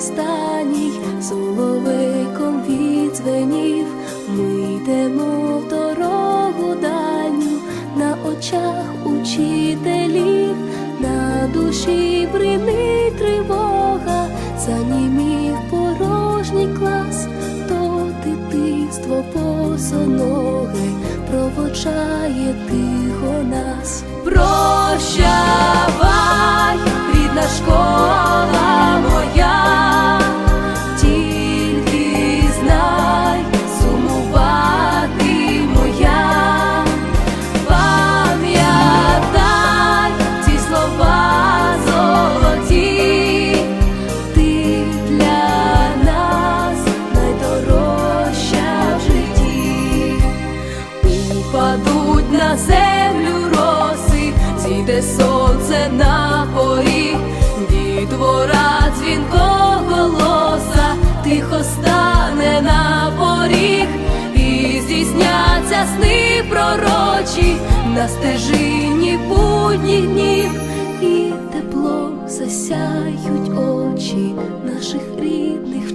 Соловій соловейком відзвенів, ми йдемо в дорогу дальню, на очах учителів, на душі бринить тривога, занімів порожній клас, то дитинство босоноге проводжає тихо нас. Прощавай, рідна школа Упадуть на землю роси, зійде сонце на поріг, дітвора дзвінко голоса, тихо стане на поріг, і здійсняться сни пророчі на стежині будніх днів, і теплом засяють очі наших рідних.